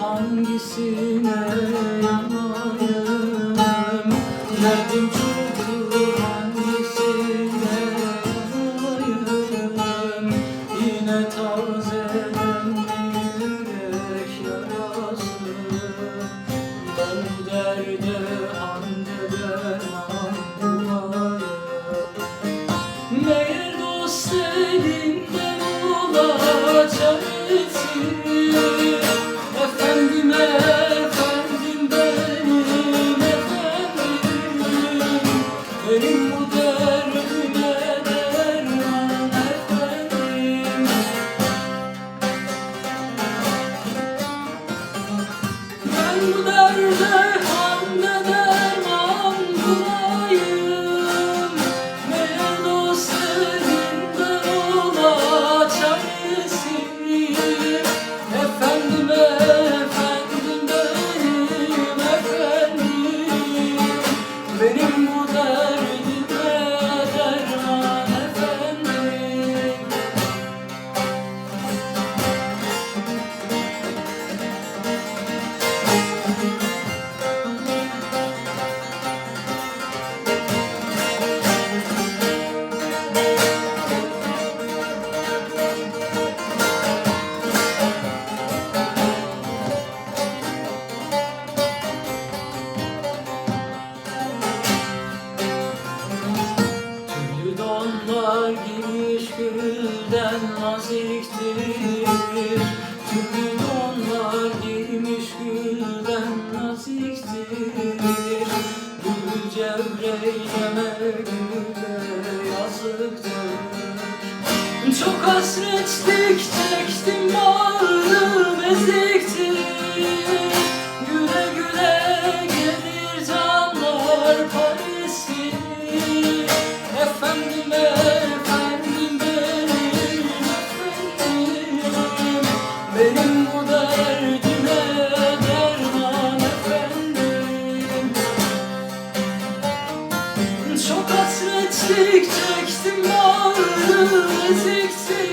hangisine yanayım Derdim çoktur hangisine yanayım Yine tazeden bir yürek yarası Ben bu derde hande derman bulayım Meğer dost elinden ola çaresi Giymiş gülden naziktir Tüllü naziktir Gül cevreyleme güle yazıktır Çok hasretlik çektim bağrım eziktir Güle güle gelir canlar Paris'i Efendim efendim benim efendim Benim bu derdim Çok hasret çektim ağrı eziktim